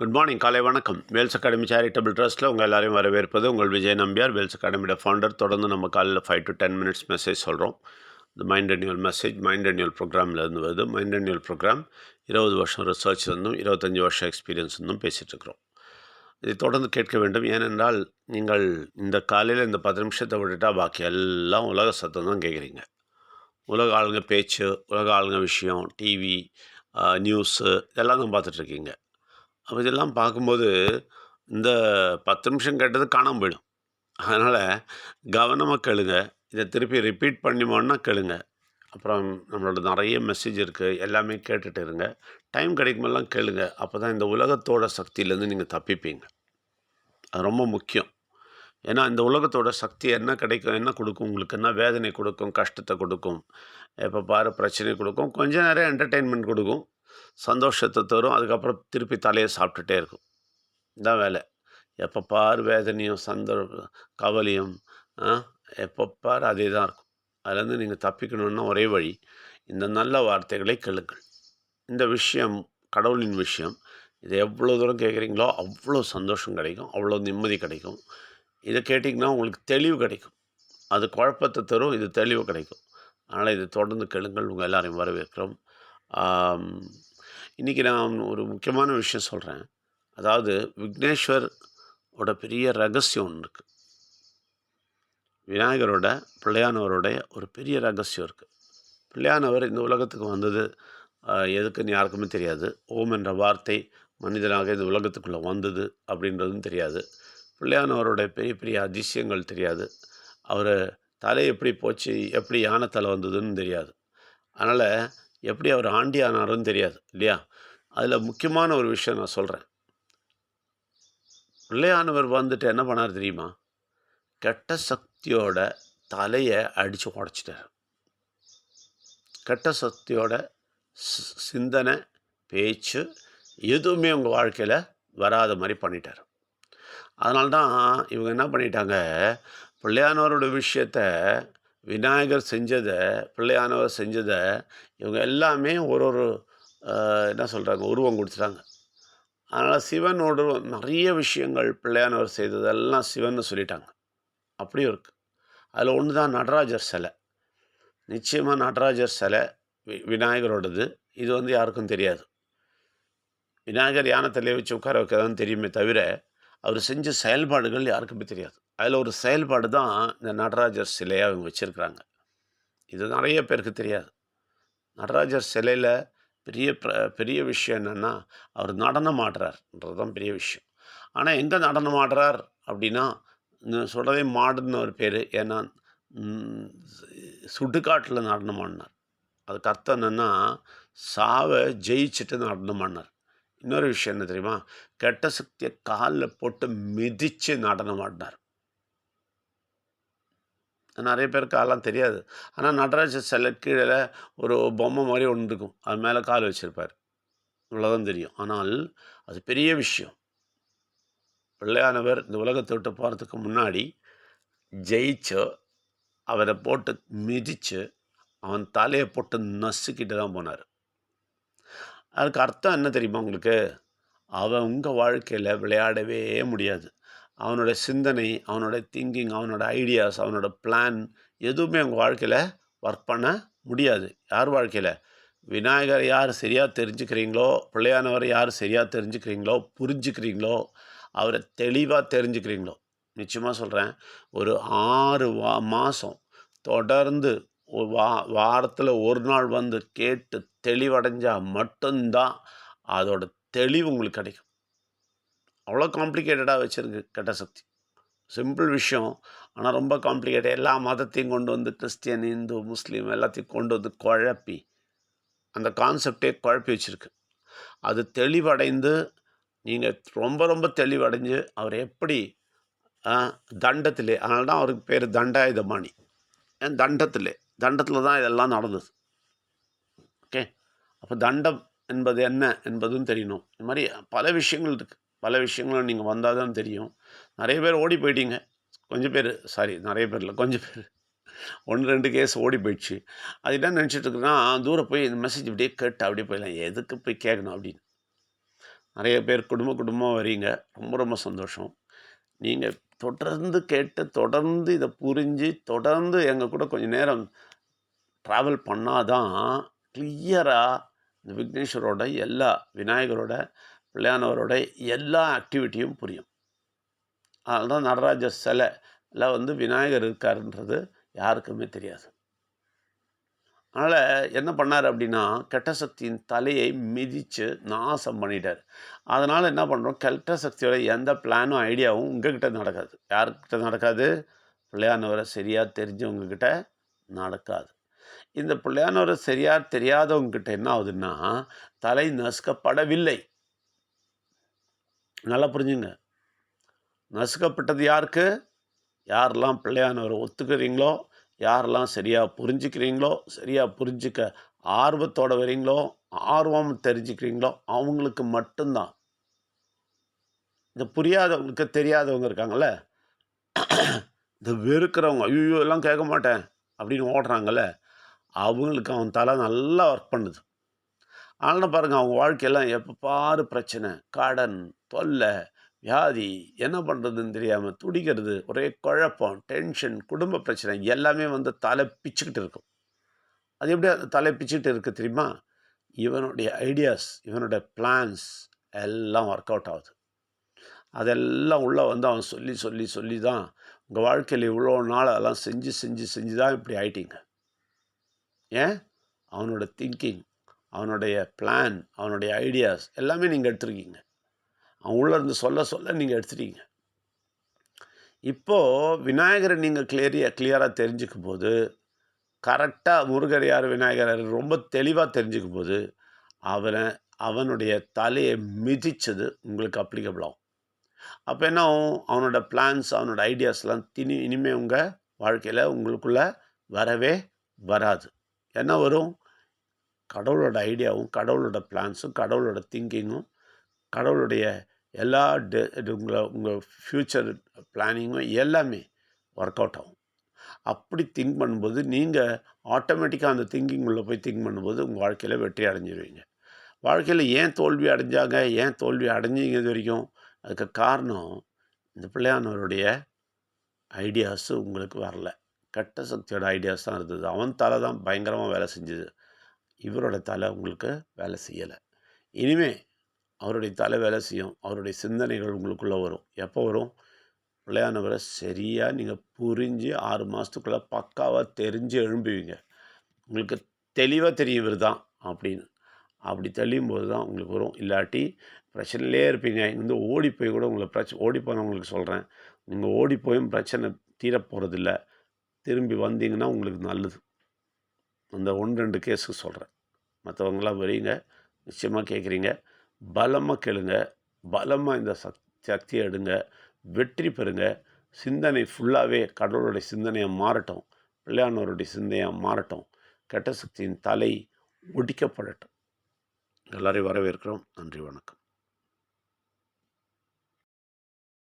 Good morning காலை வணக்கம். Wales academy charitable ட்ரஸ்ட்டில் உங்கள் எல்லாரையும் வரவேற்பது உங்கள் விஜய் நம்பியார். வேல்ஸ் அகாடமியோட ஃபவுண்டர் தொடர்ந்து நம்ம காலையில் five to ten minutes message சொல்கிறோம் இந்த mind unveil message mind unveil ப்ரோக்ராமில் இருந்து வருது. மைண்ட் அன்யூல் ப்ரோக்ராம் இருபது வருஷம் ரிசர்ச் இருந்தும் இருபத்தஞ்சி வருஷம் எக்ஸ்பீரியன்ஸ் இருந்தும் பேசிகிட்டு இருக்கிறோம். இதை தொடர்ந்து கேட்க வேண்டும். ஏனென்றால் நீங்கள் இந்த காலையில் இந்த பத்து நிமிஷத்தை விட்டுட்டால் பாக்கி எல்லாம் உலக சத்தம் தான் கேட்குறீங்க. உலக ஆளுங்க பேச்சு உலக ஆளுங்க விஷயம் டிவி நியூஸு இதெல்லாம் தான் பார்த்துட்ருக்கீங்க அப்போ இதெல்லாம் பார்க்கும்போது இந்த பத்து நிமிஷம் கேட்டது காணாமல் போயிடும். அதனால் கவனமாக கேளுங்க. இதை திருப்பி ரிப்பீட் பண்ணிமோன்னா கேளுங்க. அப்புறம் நம்மளோட நிறைய மெசேஜ் இருக்குது எல்லாமே கேட்டுட்டு இருங்க. டைம் கிடைக்குமெல்லாம் கேளுங்க. அப்போ தான் இந்த உலகத்தோட சக்தியிலேருந்து நீங்கள் தப்பிப்பீங்க. அது ரொம்ப முக்கியம். ஏன்னா இந்த உலகத்தோட சக்தி என்ன கிடைக்கும் என்ன கொடுக்கும் உங்களுக்கு என்ன வேதனை கொடுக்கும் கஷ்டத்தை கொடுக்கும் எப்போ பாரு பிரச்சனை கொடுக்கும் கொஞ்ச நேரம் என்டர்டெயின்மெண்ட் கொடுக்கும். சந்தோஷத்தை தரும். அதுக்கப்புறம் திருப்பி தலையை சாப்பிட்டுட்டே இருக்கும். இதான் வேலை. எப்போ பார் வேதனையும் சந்தோ கவலையும் எப்போ பார் அதே தான் இருக்கும். அதுலேருந்து நீங்கள் தப்பிக்கணுன்னா ஒரே வழி இந்த நல்ல வார்த்தைகளை கேளுங்கள். இந்த விஷயம் கடவுளின் விஷயம் இதை எவ்வளோ தூரம் கேட்குறீங்களோ அவ்வளோ சந்தோஷம் கிடைக்கும் அவ்வளோ நிம்மதி கிடைக்கும். இதை கேட்டிங்கன்னா உங்களுக்கு தெளிவு கிடைக்கும். அது குழப்பத்தை தரும் இது தெளிவு கிடைக்கும். அதனால் இதை தொடர்ந்து கேளுங்கள். உங்கள் எல்லாரையும் வரவேற்கிறோம். இன்றைக்கி நான் ஒரு முக்கியமான விஷயம் சொல்கிறேன் அதாவது விக்னேஸ்வர் ஓட பெரிய ரகசியம் ஒன்று இருக்குது விநாயகரோட பிள்ளையானவருடைய ஒரு பெரிய ரகசியம் இருக்குது பிள்ளையானவர் இந்த உலகத்துக்கு வந்தது எதுக்குன்னு யாருக்குமே தெரியாது. ஓம் என்ற வார்த்தை மனிதனாக இந்த உலகத்துக்குள்ளே வந்தது அப்படின்றதும் தெரியாது. பிள்ளையானவருடைய பெரிய பெரிய அதிசயங்கள் தெரியாது. அவர் தலை எப்படி போச்சு எப்படி யானை தலை வந்ததுன்னு தெரியாது. அதனால் எப்படி அவர் ஆண்டி ஆனாருன்னு தெரியாது இல்லையா? அதில் முக்கியமான ஒரு விஷயம் நான் சொல்கிறேன் பிள்ளையானவர் வந்துட்டு என்ன பண்ணார் தெரியுமா? கெட்ட சக்தியோட தலையை அடித்து உடச்சிட்டார். கெட்ட சக்தியோட சி- சிந்தனை பேச்சு எதுவுமே உங்கள் வாழ்க்கையில் வராத மாதிரி பண்ணிட்டார். அதனால்தான் இவங்க என்ன பண்ணிட்டாங்க? பிள்ளையானவரோட விஷயத்த விநாயகர் செஞ்சதை பிள்ளையானவர் செஞ்சதை இவங்க எல்லாமே ஒரு ஒரு என்ன சொல்கிறாங்க உருவம் கொடுத்துட்டாங்க. அதனால் சிவனோட நிறைய விஷயங்கள் பிள்ளையானவர் செய்ததெல்லாம் சிவன்னு சொல்லிட்டாங்க. அப்படியும் இருக்குது அதில் ஒன்று தான் நடராஜர் சிலை. நிச்சயமாக நடராஜர் சிலை வி விநாயகரோடது. இது வந்து யாருக்கும் தெரியாது. விநாயகர் யானை தலையை வச்சு உட்கார வைக்க தெரியுமே தவிர அவர் செஞ்ச செயல்பாடுகள் யாருக்குமே தெரியாது. அதில் ஒரு செயல்பாடு தான் இந்த நடராஜர் சிலையை அவங்க வச்சுருக்குறாங்க. இது நிறைய பேருக்கு தெரியாது. நடராஜர் சிலையில் பெரிய பெரிய விஷயம் என்னென்னா அவர் நடனம் ஆடுறார்ன்றது தான் பெரிய விஷயம். ஆனால் எங்கே நடனம் ஆடுறார் அப்படின்னா சொல்கிறதே மாடுன்னு ஒரு பேர். ஏன்னா சுடுகாட்டில் நடனம் ஆடினார். அதுக்கு அர்த்தம் என்னென்னா சாவை ஜெயிச்சுட்டு நடனம் ஆடினார். இன்னொரு விஷயம் என்ன தெரியுமா? கெட்ட சக்தியை காலில் போட்டு மிதித்து நடனம் ஆடினார். நிறைய பேருக்கு அதெல்லாம் தெரியாது. ஆனால் நடராஜர் சில கீழே ஒரு பொம்மை மாதிரி ஒன்று இருக்கும். அது மேலே கால் வச்சுருப்பார். இவ்வளோதான் தெரியும். ஆனால் அது பெரிய விஷயம். பிள்ளையானவர் இந்த உலகத்தை விட்டு போகிறதுக்கு முன்னாடி ஜெயிச்சு அவரை போட்டு மிதித்து அவன் தலையை போட்டு நசுக்கிட்டு தான் போனார். அதுக்கு அர்த்தம் என்ன தெரியுமா உங்களுக்கு? அவன் உங்கள் வாழ்க்கையில் விளையாடவே முடியாது. அவனோட சிந்தனை அவனோட திங்கிங் அவனோட ஐடியாஸ் அவனோட பிளான் எதுவுமே உங்கள் வாழ்க்கையில் ஒர்க் பண்ண முடியாது. யார் வாழ்க்கையில்? விநாயகர் யார் சரியாக தெரிஞ்சுக்கிறீங்களோ பிள்ளையானவர் யார் சரியாக தெரிஞ்சுக்கிறீங்களோ புரிஞ்சுக்கிறீங்களோ அவரை தெளிவாக தெரிஞ்சுக்கிறீங்களோ. நிச்சயமாக சொல்கிறேன் ஒரு ஆறு வா மாதம் தொடர்ந்து வா வாரத்தில் ஒரு நாள் வந்து கேட்டு தெளிவடைஞ்சால் மட்டும்தான் அதோட தெளிவு உங்களுக்கு கிடைக்கும். அவ்வளோ காம்ப்ளிகேட்டடாக வச்சுருக்கு கெட்ட சக்தி. சிம்பிள் விஷயம் ஆனால் ரொம்ப காம்ப்ளிகேட்டட் எல்லா மதத்தையும் கொண்டு வந்து கிறிஸ்டியன் இந்து முஸ்லீம் எல்லாத்தையும் கொண்டு வந்து குழப்பி அந்த கான்செப்டே குழப்பி வச்சுருக்கு. அது தெளிவடைந்து நீங்கள் ரொம்ப ரொம்ப தெளிவடைஞ்சு அவர் எப்படி தண்டத்திலே அதனால தான் அவருக்கு பேர் தண்டாயுதபாணி. ஏன் தண்டத்திலே? தண்டத்தில் தான் இதெல்லாம் நடந்தது. ஓகே? அப்போ தண்டம் என்பது என்ன என்பதும் தெரியணும். இது மாதிரி பல விஷயங்கள் இருக்குது பல விஷயங்களும் நீங்கள் வந்தால் தான் தெரியும். நிறைய பேர் ஓடி போயிட்டீங்க. கொஞ்சம் பேர் சாரி நிறைய பேர் இல்லை கொஞ்சம் பேர். ஒன்று ரெண்டு கேஸ் ஓடி போயிடுச்சு. அது என்ன நினச்சிட்டு இருக்குன்னா தூரம் போய் இந்த மெசேஜ் இப்படியே கேட்டு அப்படியே போயிடலாம். எதுக்கு போய் கேட்கணும் அப்படின்னு. நிறைய பேர் குடும்ப குடும்பமாக வரீங்க. ரொம்ப ரொம்ப சந்தோஷம். நீங்கள் தொடர்ந்து கேட்டு தொடர்ந்து இதை புரிஞ்சு தொடர்ந்து எங்கள் கூட கொஞ்சம் நேரம் ட்ராவல் பண்ணாதான் கிளியராக இந்த விக்னேஸ்வரோட எல்லா விநாயகரோட பிள்ளையானவரோட எல்லா ஆக்டிவிட்டியும் புரியும். அதனால தான் நடராஜர் சிலை எல்லாம் வந்து விநாயகர் இருக்காருன்றது யாருக்குமே தெரியாது. அதனால் என்ன பண்ணார் அப்படின்னா கெட்ட சக்தியின் தலையை மிதித்து நாசம் பண்ணிட்டார். அதனால் என்ன பண்ணுறோம் கெட்ட சக்தியோட எந்த பிளானும் ஐடியாவும் உங்ககிட்ட நடக்காது. யார்கிட்ட நடக்காது? பிள்ளையானவரை சரியாக தெரிஞ்சவங்கக்கிட்ட நடக்காது. இந்த பிள்ளையானவரை சரியாக தெரியாதவங்கக்கிட்ட என்ன ஆகுதுன்னா தலை நசுக்கப்படவில்லை. நல்லா புரிஞ்சுங்க. நசுக்கப்பட்டது யாருக்கு? யாரெல்லாம் பிள்ளையானவரை ஒத்துக்கிறீங்களோ யாரெல்லாம் சரியாக புரிஞ்சுக்கிறீங்களோ சரியாக புரிஞ்சிக்க ஆர்வத்தோட வரீங்களோ ஆர்வம் தெரிஞ்சுக்கிறீங்களோ அவங்களுக்கு மட்டும்தான். இந்த புரியாதவங்களுக்கு தெரியாதவங்க இருக்காங்கள்ல இந்த வெறுக்கிறவங்க ஐயோ எல்லாம் கேட்க மாட்டேன் அப்படின்னு ஓடுறாங்கல்ல? அவங்களுக்கு அவன் தலை நல்லா ஒர்க் பண்ணுது. அதனால் பாருங்கள் அவங்க வாழ்க்கையெல்லாம் எப்போ பாரு பிரச்சனை. கடன் தொல்லை வியாதி என்ன பண்ணுறதுன்னு தெரியாமல் துடிக்கிறது ஒரே குழப்பம் டென்ஷன் குடும்ப பிரச்சனை எல்லாமே வந்து தலை பிச்சுக்கிட்டு இருக்கும். அது எப்படி அந்த தலை பிச்சுக்கிட்டு இருக்குது தெரியுமா? இவனுடைய ஐடியாஸ் இவனுடைய பிளான்ஸ் எல்லாம் ஒர்க் அவுட் ஆகுது. அதெல்லாம் உள்ளே வந்து அவன் சொல்லி சொல்லி சொல்லி தான் உங்கள் வாழ்க்கையில் இவ்வளோ நாள் அதெல்லாம் செஞ்சு செஞ்சு செஞ்சு தான் இப்படி ஆயிட்டீங்க. ஏன்? அவனோட திங்கிங் அவனுடைய பிளான் அவனுடைய ஐடியாஸ் எல்லாமே நீங்கள் எடுத்துருக்கீங்க. அவன் உள்ளே இருந்து சொல்ல சொல்ல நீங்கள் எடுத்துட்டீங்க. இப்போது விநாயகரை நீங்கள் கிளியரியாக கிளியராக தெரிஞ்சுக்கும் போது கரெக்டாக முருகர் யார் விநாயகர் யார் ரொம்ப தெளிவாக தெரிஞ்சுக்கும் போது அவனை அவனுடைய தலையை மிதித்தது உங்களுக்கு அப்ளிகபிள் ஆகும். அப்போ என்ன ஆகும்? அவனோட பிளான்ஸ் அவனோட ஐடியாஸ்லாம் தினி இனிமேல் உங்கள் வாழ்க்கையில் உங்களுக்குள்ளே வரவே வராது. என்ன வரும்? கடவுளோட ஐடியாவும் கடவுளோட பிளான்ஸும் கடவுளோட திங்கிங்கும் கடவுளுடைய எல்லா டெ உங்களை உங்கள் ஃப்யூச்சர் பிளானிங்கும் எல்லாமே ஒர்க் அவுட் ஆகும். அப்படி திங்க் பண்ணும்போது நீங்கள் ஆட்டோமேட்டிக்காக அந்த திங்கிங் உள்ளே போய் திங்க் பண்ணும்போது உங்கள் வாழ்க்கையில் வெற்றி அடைஞ்சிருவீங்க. வாழ்க்கையில் ஏன் தோல்வி அடைஞ்சாங்க ஏன் தோல்வி அடைஞ்சிங்க இது வரைக்கும் அதுக்கு காரணம் இந்த பிள்ளையானவருடைய ஐடியாஸு உங்களுக்கு வரல. கெட்ட சக்தியோட ஐடியாஸ் தான் இருந்தது. அவன் தலை தான் பயங்கரமாக வேலை செஞ்சுது. இவரோட தலை உங்களுக்கு வேலை செய்யலை. இனிமேல் அவருடைய தலை வேலை செய்யும் அவருடைய சிந்தனைகள் உங்களுக்குள்ளே வரும். எப்போ வரும்? பிள்ளையானவரை சரியாக நீங்கள் புரிஞ்சு ஆறு மாதத்துக்குள்ளே பக்காவாக தெரிஞ்சு எழும்புவீங்க. உங்களுக்கு தெளிவாக தெரியும் இவர் தான் அப்படின்னு. அப்படி தெளியும் போது தான் உங்களுக்கு வரும். இல்லாட்டி பிரச்சனையிலே இருப்பீங்க. இங்கேருந்து ஓடி போய் கூட உங்களை பிரச்சனை ஓடி போனவங்களுக்கு சொல்கிறேன் நீங்கள் ஓடி போயும் பிரச்சனை தீரப்போகிறதில்ல திரும்பி வந்தீங்கன்னா உங்களுக்கு நல்லது. அந்த ஒன்று ரெண்டு கேஸுக்கு சொல்கிறேன் மற்றவங்களாம் வரீங்க. நிச்சயமாக கேட்குறீங்க. பலமாக கேளுங்க. பலமாக இந்த சக் சக்தியை எடுங்க. வெற்றி பெறுங்க. சிந்தனை ஃபுல்லாகவே கடவுளுடைய சிந்தனையாக மாறட்டும். பிள்ளையானவருடைய சிந்தனையாக மாறட்டும். கெட்ட சக்தியின் தலை ஒடிக்கப்படட்டும். எல்லாரையும் வரவேற்கிறோம். நன்றி வணக்கம்.